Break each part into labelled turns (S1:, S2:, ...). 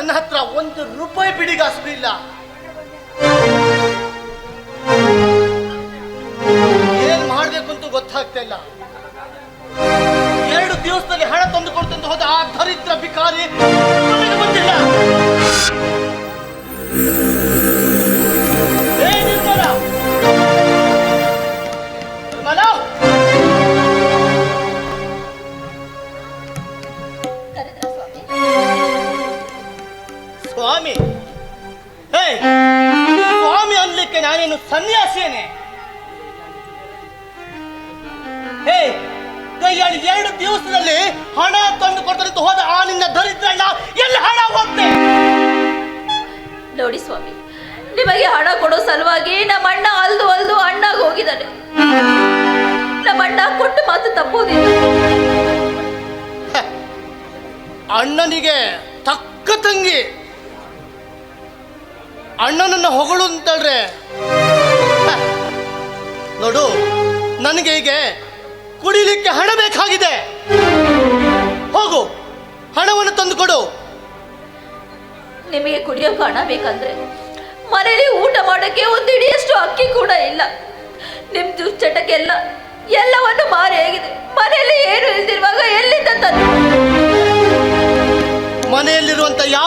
S1: ನನ್ನ ಹತ್ರ ಒಂದು ರೂಪಾಯಿ ಬಿಡಿಗಾಸು ಇಲ್ಲ. ಏನ್ ಮಾಡ್ಬೇಕು ಅಂತ ಗೊತ್ತಾಗ್ತಾ ಇಲ್ಲ. ಎರಡು ದಿವಸದಲ್ಲಿ ಹಣ ತಂದು ಕೊಡ್ತಂತ ಹೋದ ಆ ದರಿದ್ರ ಭಿಕಾರಿ
S2: ಸ್ವಾಮಿ.
S1: ಹೇ ಸ್ವಾಮಿ ಅನ್ಲಿಕ್ಕೆ ನಾನೇನು ಸನ್ಯಾಸಿಯೇನೆ? ಹೇ ಕೈಯಾಳಿ ಎರಡು ದಿವಸದಲ್ಲಿ ಹಣ ತಂದು ಕೊಡ್ತಾರೆ ಹೋದ ಆ ನಿನ್ನ ದರಿದ್ರಣ್ಣ ಎಲ್ಲಿ ಹಣ ಹೋಗ್ತೆ?
S2: ನೋಡಿ ಸ್ವಾಮಿ ನಿಮಗೆ ಹಣ ಕೊಡೋ ಸಲುವಾಗಿ ನಮ್ಮ ಅಣ್ಣ ಅಲ್ದು ಅಲ್ದು ಅಣ್ಣಾಗ ಹೋಗಿದ್ದಾನೆ. ನಮ್ಮ ಅಣ್ಣ ಕೊಟ್ಟು ಮಾತು ತಪ್ಪೋದಿಲ್ಲ.
S1: ಅಣ್ಣನಿಗೆ ತಕ್ಕ ತಂಗಿ. ಅಣ್ಣನನ್ನ ಹೊಗಳು ಅಂತಳ್ರೆ. ನೋಡು, ನನಗೆ ಈಗ ಕುಡಿಲಿಕ್ಕೆ ಹಣ ಬೇಕಾಗಿದೆ. ಹೋಗು, ಹಣವನ್ನು ತಂದು ಕೊಡು.
S2: ನಿಮಗೆ ಕುಡಿಯೋಕೆ ಹಣ ಬೇಕಂದ್ರೆ ಮನೆಯಲ್ಲಿ ಊಟ ಮಾಡೋಕ್ಕೆ ಒಂದು ಇಡಿಯಷ್ಟು ಅಕ್ಕಿ ಕೂಡ ಇಲ್ಲ. ನಿಮ್ ದುಶ್ಚಟಕ್ಕೆಲ್ಲ ಎಲ್ಲವನ್ನು ಮಾರಿ ಆಗಿದೆ ಮನೆಯಲ್ಲಿ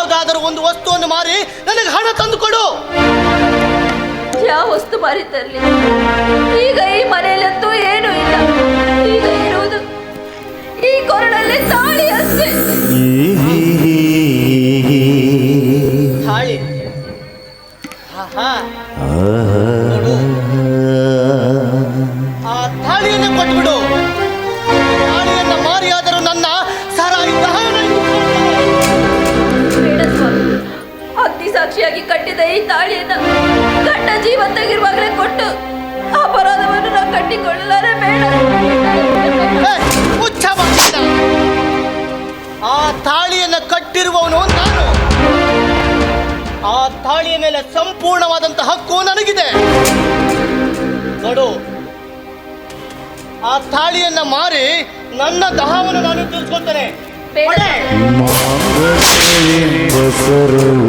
S1: ಯಾವುದಾದರೂ ಒಂದು ವಸ್ತುವನ್ನು ಮಾರಿ ನನಗೆ ಹಣ ತಂದು ಕೊಡು
S2: ಯಾವ ವಸ್ತು ಮಾರಿ ತರಲಿ ಈಗ ಈ ಮನೆಯಲ್ಲಂತೂ ಏನೂ ಇಲ್ಲ. ಈಗ ಇರುವುದು ಈ ಕೊರಳಲ್ಲಿ ತಾಳಿ ಅಷ್ಟೇ
S1: ತಾಳಿ. ಆಹಾ.
S2: ಸಾಕ್ಷಿಯಾಗಿ ಕಟ್ಟಿದ ಈ ತಾಳಿಯನ್ನ ಗಂಡ ಜೀವಂತಾಗಿರುವಾಗಲೇ ಕೊಟ್ಟು ಅಪರಾಧವನ್ನು ನಾವು ಕಟ್ಟಿಕೊಳ್ಳಲಾರೆ ಬೇಡ.
S1: ಮುಚ್ಚ. ಆ ತಾಳಿಯನ್ನ ಕಟ್ಟಿರುವವನು ನಾನು. ಆ ತಾಳಿಯ ಮೇಲೆ ಸಂಪೂರ್ಣವಾದಂತಹ ಹಕ್ಕು ನನಗಿದೆ. ನೋಡು ಆ ತಾಳಿಯನ್ನ ಮಾರಿ ನನ್ನ ದಹವನ್ನು ನಾನು
S2: ಬೇಡ.
S3: ಸರವು